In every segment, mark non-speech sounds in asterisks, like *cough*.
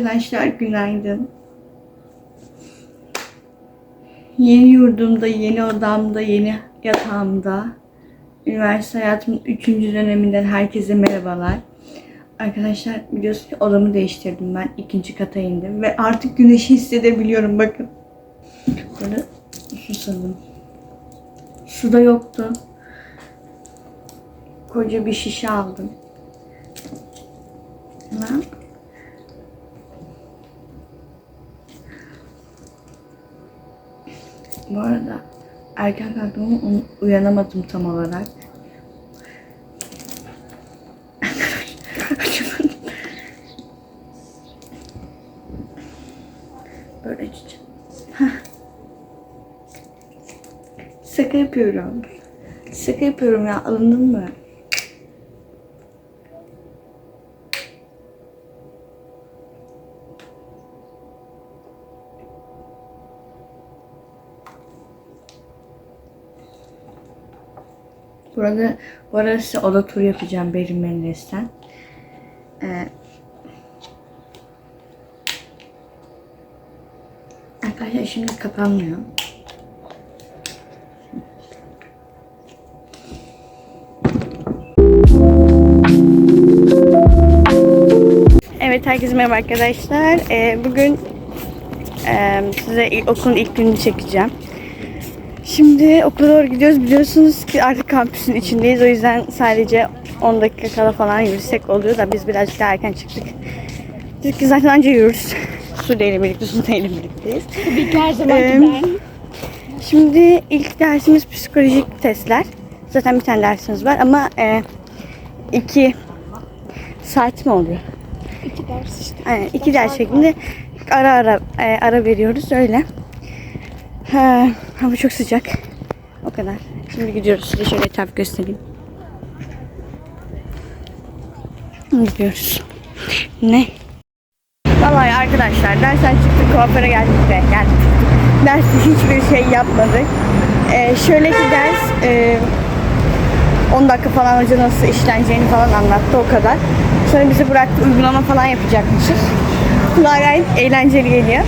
Arkadaşlar günaydın. Yeni yurdumda, yeni odamda, yeni yatağımda. Üniversite hayatımın 3. döneminden herkese merhabalar. Arkadaşlar biliyorsunuz ki odamı değiştirdim ben. ikinci kata indim ve artık güneşi hissedebiliyorum bakın. Böyle susadım. Su da yoktu. Koca bir şişe aldım. Ben Bu arada erken un- uyanamadım tam olarak. *laughs* Böyle. Heh. Şaka yapıyorum. Şaka yapıyorum ya alındın mı? Burada bu arada size oda turu yapacağım Berin Menderes'ten. Ee, arkadaşlar şimdi kapanmıyor. Evet herkese merhaba arkadaşlar. Ee, bugün e, size okulun ilk gününü çekeceğim. Şimdi okula doğru gidiyoruz. Biliyorsunuz ki artık kampüsün içindeyiz. O yüzden sadece 10 dakika kala falan yürüsek oluyor da biz birazcık daha erken çıktık. Dedik ki zaten anca yürürüz. *laughs* Sude ile birlikte, Sude ile birlikteyiz. Tabii ki her zaman Ee. Şimdi ilk dersimiz psikolojik testler. Zaten bir tane dersimiz var ama e, iki saat mi oluyor? İki ders işte. Aynen iki ders şeklinde ara ara e, ara veriyoruz öyle. Ha, hava çok sıcak. O kadar. Şimdi gidiyoruz. Size şöyle etrafı göstereyim. Gidiyoruz. Ne? Vallahi arkadaşlar dersten çıktık kuaföre geldik de geldik. Derste hiçbir şey yapmadık. Ee, şöyle ki ders e, 10 dakika falan hoca nasıl işleneceğini falan anlattı o kadar. Sonra bizi bıraktı uygulama falan yapacakmışız. Kulağa eğlenceli geliyor.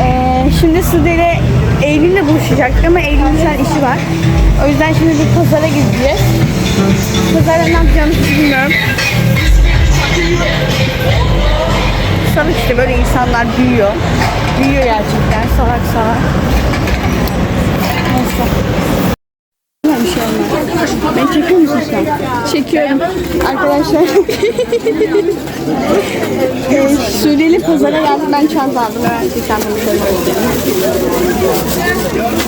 Ee, şimdi ile Eylül'le buluşacaktık ama Eylül'ün şu an işi var. O yüzden şimdi bir pazara gideceğiz. Pazarda ne yapacağımızı bilmiyorum. Salak işte böyle insanlar büyüyor. Büyüyor gerçekten salak salak. Neyse. Bir şey olmaz. Beni çekiyor musun sen? Çekiyorum. Arkadaşlar e, Suriyeli pazara geldim ben çanta aldım.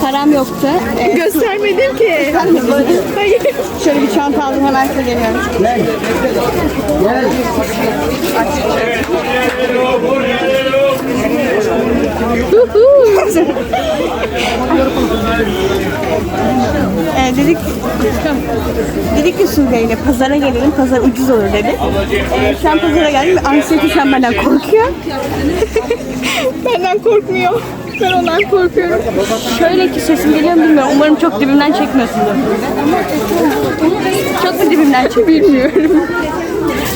Param yoktu. E, Göstermedim ki. böyle şöyle bir çanta aldım hemen size geliyorum. E, dedik dedik ki Sude'yle pazara gelelim pazar ucuz olur dedi. E, şu an pazara geldim ve anksiyete an benden korkuyor. *laughs* Benden korkmuyor. Ben ondan korkuyorum. Şöyle ki sesim geliyor mu bilmiyorum. Umarım çok dibimden çekmiyorsundur. Çok mu dibimden çekiyor? Bilmiyorum.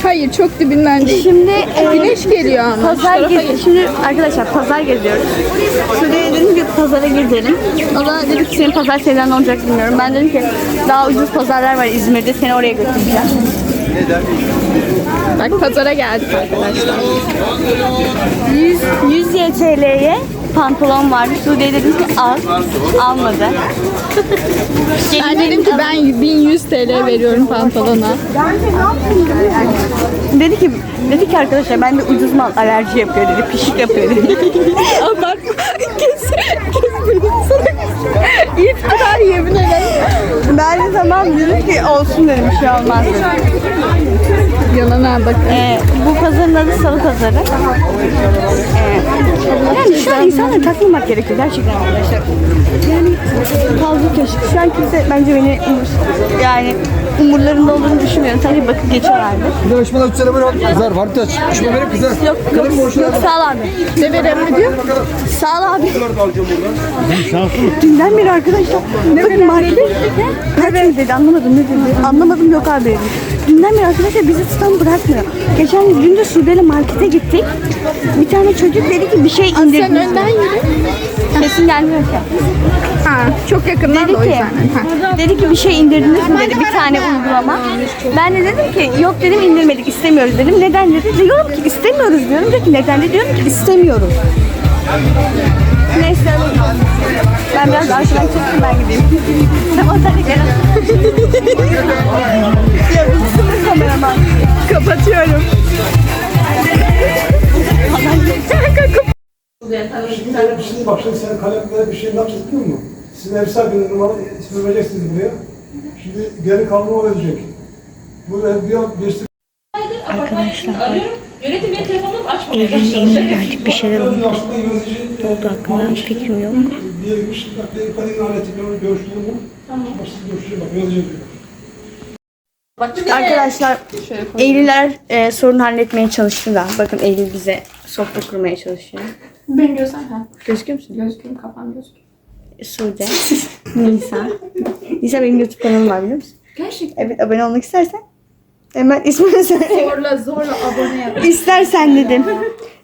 Hayır çok dibinden değil. Şimdi e, Güneş geliyor ama. Pazar tarafa gez geç. Şimdi arkadaşlar pazar geziyoruz. Sude'ye dedim ki pazara gezelim. O da dedi ki senin pazar sevdan ne olacak bilmiyorum. Ben dedim ki daha ucuz pazarlar var İzmir'de seni oraya götüreceğim. Bak pazara geldik arkadaşlar. 100, 100 YTL'ye pantolon vardı. Sude'ye dedim ki al. Almadı. *laughs* Ben dedim ki ben 1100 TL veriyorum pantolona. Dedi ki dedi ki arkadaşlar ben de ucuz mal alerji yapıyor dedi. Pişik yapıyor dedi. Abartma. *laughs* Kes. Kes beni. İftira yemin ederim. ben de tamam dedim ki olsun dedim bir şey olmaz. Yanına bakın. Ee, bu pazarın adı Salı Pazarı. Ee, an insanları takmamak gerekiyor gerçekten arkadaşlar. Yani fazla köşk. Şu an kimse bence beni umur, yani umurlarında olduğunu düşünmüyorum. Sadece bakıp geçiyorlardı. Bir de uçmadan uçsana böyle kızar var taç. Uçma verip kızar. Yok yok, yok sağ ol abi. Ne verelim diyor? Sağ ol abi. Dünden beri arkadaşlar. Bakın markete. Kaç evet. dedi anlamadım ne dedi. Anlamadım yok abi. Dünden beri arkadaşlar bizi tutan bırakmıyor. Geçen gün de Sude'yle markete gittik. Bir tane çocuk dedi ki bir şey Sen indirdiniz. Önden yürü. Sesin gelmiyor ki. Ha, çok yakından Dedi da o ki, yüzden. Ha. dedi ki bir şey indirdiniz mi dedi bir tane uygulama. Ben de dedim ki yok dedim indirmedik istemiyoruz dedim. Neden dedi. Diyorum ki istemiyoruz diyorum. Dedi ki neden de diyorum ki istemiyoruz. Neyse. Ben biraz arkadan çektim ben gideyim. Tamam hadi gel. Şimdi bak şimdi sen kalemlere bir şey ne yapacağız biliyor musun? Sizin ev sahibinin numara ismi vereceksiniz buraya. Şimdi geri kalanı o verecek. Bu ev bir an geçti. Yönetim benim telefonumu açmadı. Evliliğine geldik bir şeyler oldu. Yönetici oldu hakkında fikrim yok. bir şey bak bir ifade aleti görüştüğüm bu. Tamam. Bak siz görüşürüz bak diyor. Arkadaşlar Eylüler e, sorun halletmeye çalıştı da. Bakın Eylül bize sofra kurmaya çalışıyor. Ben gözden ha. Gözüküyor musun? Gözüküyorum kafam gözüküyor. Sude, Nisa. Nisa benim YouTube kanalım var biliyor musun? Gerçekten. Evet abone olmak istersen. Hemen ismini söyle. Zorla zorla abone yap. İstersen dedim.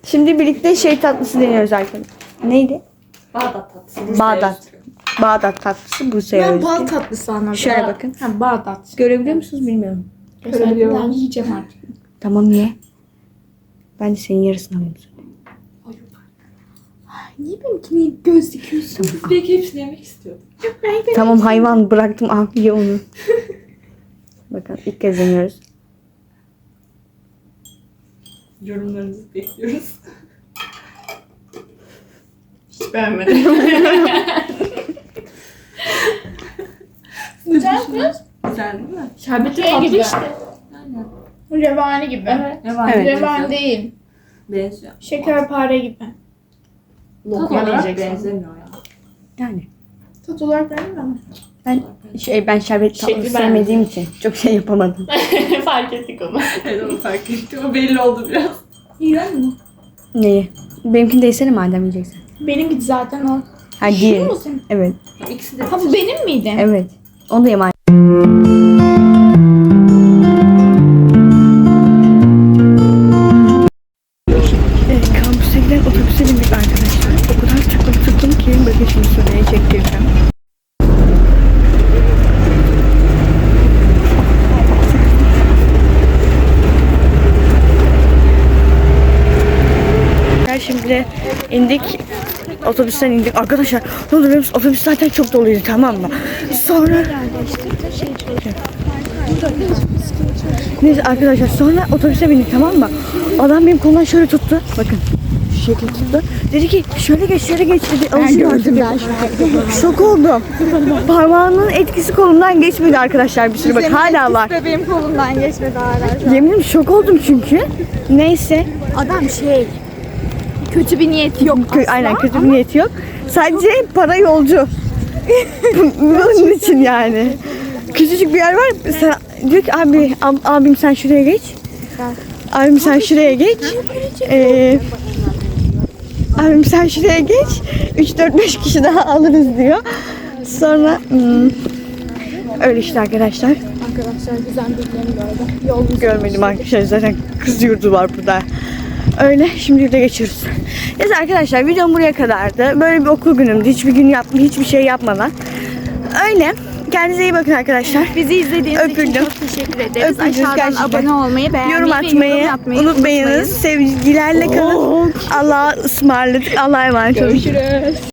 Şimdi birlikte şey tatlısı deniyoruz arkadaşlar. Neydi? Bağdat tatlısı. Bağdat. Bağdat tatlısı Bursa'ya Ben özgü. bal tatlısı anladım. Şöyle bakın. Ha Bağdat. Görebiliyor musunuz bilmiyorum. Görebiliyorum. Ben yiyeceğim artık. Tamam ye. Ben de senin yarısını alayım. Niye benimkini göz dikiyorsun? *laughs* Belki hepsini yemek istiyordum. Tamam hayvan bıraktım al ye onu. Bakın ilk kez deniyoruz. Yorumlarınızı bekliyoruz. Hiç beğenmedim. Güzel mi? Güzel değil mi? Şerbeti Şey tatlı gibi. işte. Aynen. Revani gibi. Evet. Ne var? Evet. Revani değil. Benziyor. Şekerpare gibi. Tat Lokma benzemiyor ya. Yani. Tat olarak beğenmiyor musun? Ben şey ben şerbet tatlı Şekli sevmediğim için çok şey yapamadım. *laughs* fark ettik onu. evet onu fark ettik. O belli oldu biraz. Yiyor mu? Neyi? Benimkini de yesene madem yiyeceksin. Benimki zaten o. Ha Şu değil. mu senin? Evet. İkisi de Ha bu benim miydi? Evet. Onu da ye indik. Otobüsten indik. Arkadaşlar ne olur musun? Otobüs zaten çok doluydu tamam mı? Sonra Neyse arkadaşlar sonra otobüse bindik tamam mı? Adam benim kolumdan şöyle tuttu. Bakın şu şekilde tuttu. Dedi ki şöyle geç şöyle geç dedi. Ben gördüm ben Şok oldum. Parmağının etkisi kolumdan geçmedi arkadaşlar bir sürü bak hala var. benim kolumdan geçmedi hala. Yemin ederim şok oldum çünkü. Neyse. Adam şey kötü bir niyeti yok Kö- aynen kötü bir niyeti yok. Sadece para yolcu. *laughs* Bunun için yani. Küçücük bir yer var. Sen, diyor ki abi ab- abim sen şuraya geç. Abim sen şuraya geç. Ee, abim sen şuraya geç. 3 4 5 kişi daha alırız diyor. Sonra hmm, öyle işte arkadaşlar. Arkadaşlar güzel gördüm. Yol Görmedim arkadaşlar zaten kız yurdu var burada. Öyle şimdi de geçiyoruz. Neyse arkadaşlar videom buraya kadardı. Böyle bir okul günümdü. Hiçbir gün yaptım, hiçbir şey yapmadan. Öyle. Kendinize iyi bakın arkadaşlar. Bizi izlediğiniz için Öpüldüm. çok teşekkür ederiz. Öpüldünüz Aşağıdan gerçekten. abone olmayı, beğenmeyi Yorum ve atmayı, yorum yapmayı unutmayınız. Sevgilerle kalın. Allah'a ısmarladık. Allah'a emanet olun. Görüşürüz.